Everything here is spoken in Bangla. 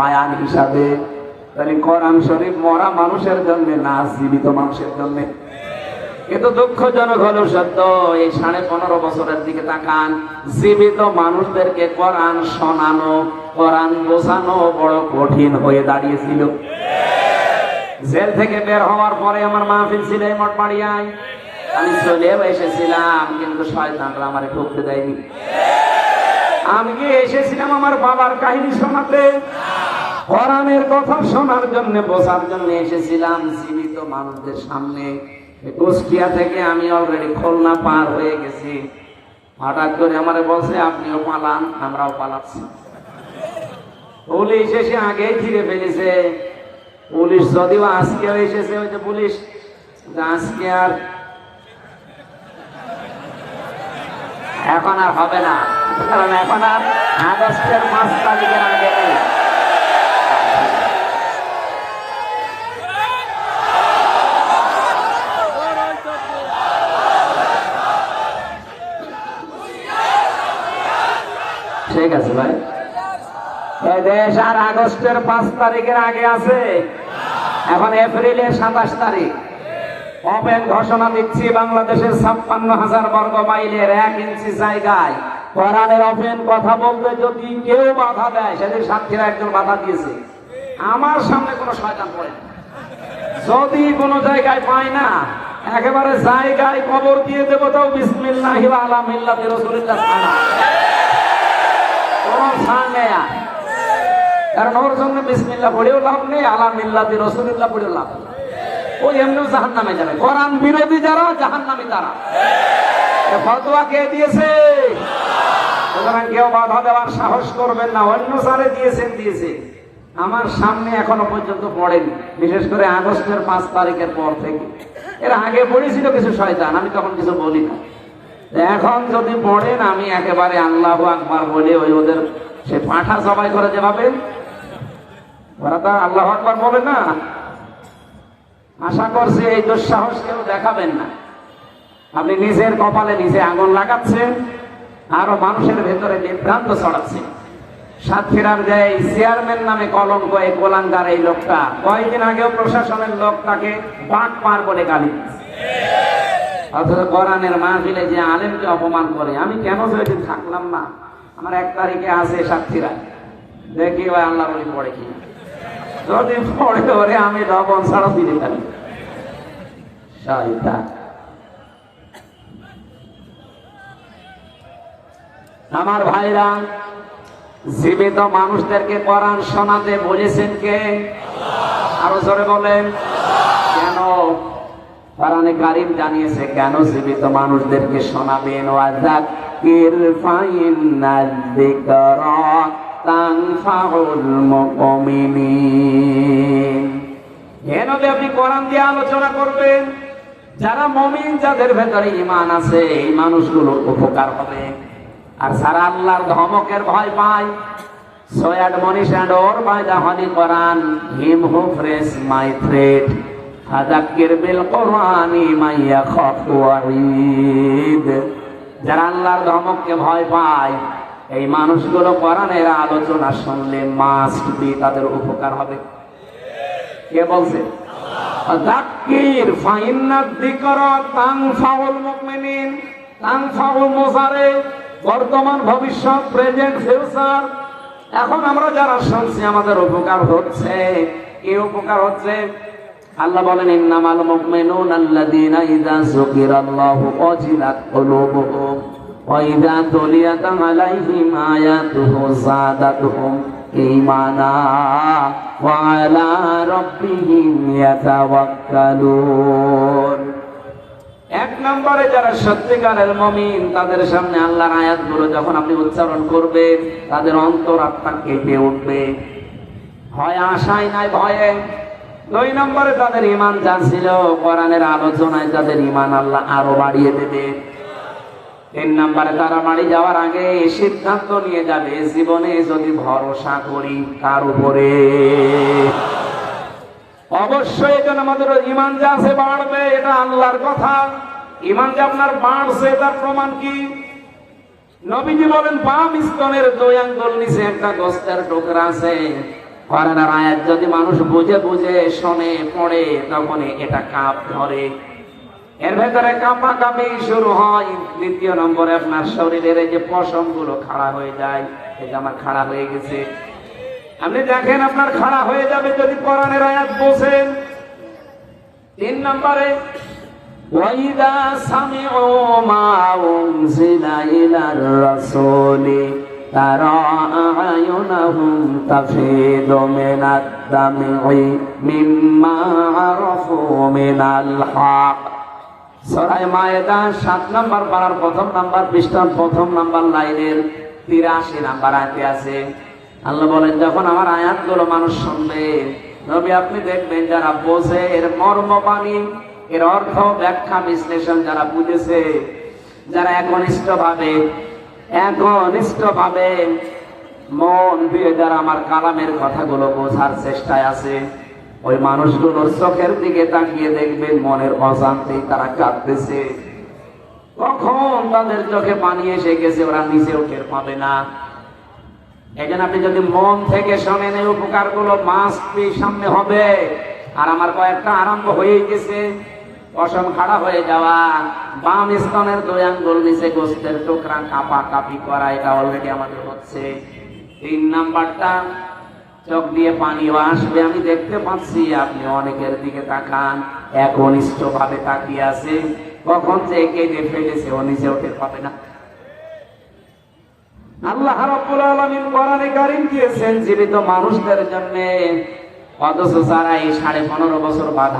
বায়ান হিসাবে। তাহলে কোরআন শরীফ মরা মানুষের জন্য না, জীবিত মানুষের জন্য। কিন্তু দুঃখজনক হলো সত্য, এই সাড়ে পনেরো বছরের দিকে তাকান। জীবিত মানুষদেরকে কোরআন শোনানো, কোরআন বোঝানো বড় কঠিন হয়ে দাঁড়িয়েছিল। জেল থেকে বের হওয়ার পরে আমার মাহফিল ছিল মঠ বাড়িয়ায় আমি চলেও এসেছিলাম, কিন্তু শয়তানরা আমারে ঢুকতে দেয়নি। আমি এসেছিলাম আমার বাবার কাহিনী শোনাতে। কোরআনের কথা শোনার জন্য, বোঝার জন্য এসেছিলাম জীবিত মানুষদের সামনে। কুষ্টিয়া থেকে আমি অলরেডি খুলনা পার হয়ে গেছি। হঠাৎ করে আমারে বলছে, আপনিও পালান, আমরাও পালাচ্ছি। পুলিশ এসে আগেই ঘিরে ফেলেছে। পুলিশ যদিও আজকেও এসেছে, ওই যে পুলিশ আজকে আর এখন আর হবে না, কারণ এখন আর আগস্টের পাঁচ তারিখের আগে ঠিক আছে ভাই দেশ আর আগস্টের পাঁচ তারিখের আগে আছে। এখন এপ্রিলের সাতাশ তারিখ। ওপেন ঘোষণা দিচ্ছি, বাংলাদেশের ছাপ্পান্ন হাজার বর্গ মাইলের এক ইঞ্চি জায়গায়। কোরআনের ওপেন কথা বলতে যদি কেউ বাধা দেয়, সেদিন সাক্ষীরা একজন বাধা দিয়েছে। আমার সামনে কোনো শয়তান পড়ে যদি কোনো জায়গায় পাই না, একেবারে জায়গায় কবর দিয়ে দেবো, তাও বিসমিল্লাহ আলা আমার সামনে এখনও পর্যন্ত পড়েনি, বিশেষ করে আগস্টের পাঁচ তারিখের পর থেকে। এর আগে পড়েছিল কিছু শয়তান, আমি তখন কিছু বলি না। এখন যদি পড়েন, আমি একেবারে আল্লাহ আকবার বলে ওই ওদের সে পাঠা সবাই করে যেভাবে। ওরা তো আল্লাহ আকবার বলে না। আশা করছি এই দুঃসাহস কেউ দেখাবেন না। আপনি নিজের কপালে নিজে আগুন লাগাচ্ছেন, আরও মানুষের ভেতরে বিভ্রান্ত ছড়াচ্ছেন। সাতক্ষীরার যে এই চেয়ারম্যান নামে কলঙ্ক এই কোলাঙ্গার এই লোকটা। কয়েকদিন আগেও প্রশাসনের লোক তাকে বাঁক পার বলে গালি। অথচ কোরআনের মাহফিলে যে আলেমকে অপমান করে, আমি কেন সেদিন থাকলাম না? আমার এক তারিখে আছে সাতক্ষীরা। দেখি ওই আল্লাহ বলি পড়ে কিনা যদি পড়ে ওরে আমি লবণ ছাড়া দিতে পারি। আমার ভাইরা, জীবিত মানুষদেরকে কোরআন শোনাতে বলেছেন কে? আরও জোরে বলেন। কেন? কোরআনে কারিম জানিয়েছে, কেন জীবিত মানুষদেরকে শোনাবেন? ওয়াজাক্কির ফাইন্নাজ যিকরা তানফাউল মুমিনিন কেন আপনি কোরআন দিয়ে আলোচনা করবেন। যারা মমিন, যাদের ভেতরে ইমান আছে, এই মানুষগুলোর উপকার হবে। আর সারা আল্লাহর ধমকের ভয় পায়। সয়াড মনীষ and or by the holy Quran. Him who fears, my threat ফাদাক্কির বিল কোরআনি মাইয়া খাফু ওয়াঈদ যারা আল্লাহর ধমককে ভয় পায়, এই মানুষগুলো কোরআনের আলোচনা শুনলে মাস্ট বি তাদের উপকার হবে। কে বলছে? বর্তমান ভবিষ্যৎ, প্রেজেন্ট, ফিউচার। এখন আমরা যারা শুনছি, আমাদের উপকার হচ্ছে। কি উপকার হচ্ছে? আল্লাহ বলেন, ইন্নামাল মুমিনুন আল্লাযীনা ইযা যুকিরাল্লাহু ওয়াজিলাত কুলুবুহুম ওয়া ইযা তুলিয়াত আলাইহিম আয়াতুহু যাদাতুহুম ঈমানা ওয়া আলা রাব্বিহিম ইয়াতাওয়াক্কালুন. এক নম্বরে যারা সত্যিকারের মমিন, তাদের সামনে আল্লাহর আয়াতগুলো যখন আপনি উচ্চারণ করবেন, তাদের অন্তর আত্মা কেঁপে উঠবে। ভয় আশায় নাই, ভয়ে। দুই নম্বরে তাদের ইমান যা ছিল, কোরআনের আলোচনায় তাদের ইমান আল্লাহ আরও বাড়িয়ে দেবে। তিন নম্বরে তারা বাড়ি যাওয়ার আগে সিদ্ধান্ত নিয়ে যাবে, জীবনে যদি ভরসা করি তার উপরে। অবশ্যই এটা আমাদের ইমান যা আছে বাড়বে, এটা আল্লাহর কথা। ইমান যে আপনার বাড়ছে, তার প্রমাণ কি? নবীজি বলেন, বাম স্তনের দুই আঙ্গুল নিচে একটা গোস্তের টুকরা আছে। কোরআনের আয়াত যদি মানুষ বুঝে বুঝে শোনে, পড়ে তখন এটা কাপ ধরে। এর ভেতরে কাঁপাকাঁপি শুরু হয়। দ্বিতীয় নম্বরে আপনার শরীরের এই যে পশমগুলো খাড়া হয়ে যায় এটা আমার খাড়া হয়ে গেছে। আপনি দেখেন, আপনার খাড়া হয়ে যাবে যদি কোরআনের আয়াত বসেন। তিন নম্বরে, ওয়াইদা সামিউ মা উনজিলা ইলার রাসূলি। تَرَى أَعْيُنَهُمْ تَفِيضُ مِنَ الدَّمْعِ مِمَّا عَرَفُوا مِنَ الْحَقِّ সরাই মায়েদা সাত নাম্বার পাড়ার প্রথম নাম্বার পৃষ্ঠার প্রথম নাম্বার লাইনের তিরাশি নাম্বার আয়াতে আছে আল্লাহ বলেন যখন আমার আয়াতগুলো মানুষ শুনবে নবী আপনি দেখবেন যারা বোঝে এর মর্ম বাণী এর অর্থ ব্যাখ্যা বিশ্লেষণ যারা বুঝেছে যারা একনিষ্ঠ ভাবে একনিষ্ঠ ভাবে মন দিয়ে যারা আমার কালামের কথাগুলো বোঝার চেষ্টায় আছে, ওই মানুষগুলোর চোখের দিকে তাকিয়ে দেখবেন মনের অশান্তি তারা কাঁদতেছে। কখন তাদের চোখে পানি এসে গেছে ওরা নিজেও টের পাবে না। এখানে আপনি যদি মন থেকে শোনেন এই উপকারগুলো মাস্ট সামনে হবে। আর আমার কয়েকটা আরম্ভ হয়ে গেছে। পশম খাড়া হয়ে যাওয়া, বাম স্তনের দুই আঙ্গুল নিচে গোস্তের টুকরা কাপা কাপি করা, এটা অলরেডি আমাদের হচ্ছে। তিন নাম্বারটা, চোখ দিয়ে পানিও আসবে, আমি দেখতে পাচ্ছি, আপনি অনেকের দিকে তাকান একনিষ্ঠ ভাবে তাকিয়ে আছে। কখন যে কেটে ফেলেছে, ও নিজে ওঠে পাবে না। আল্লাহ রাব্বুল আলামিন কোরআনে কারীম দিয়েছেন, জীবিত মানুষদের জন্য। অথচ যারা এই সাড়ে পনেরো বছর বাধা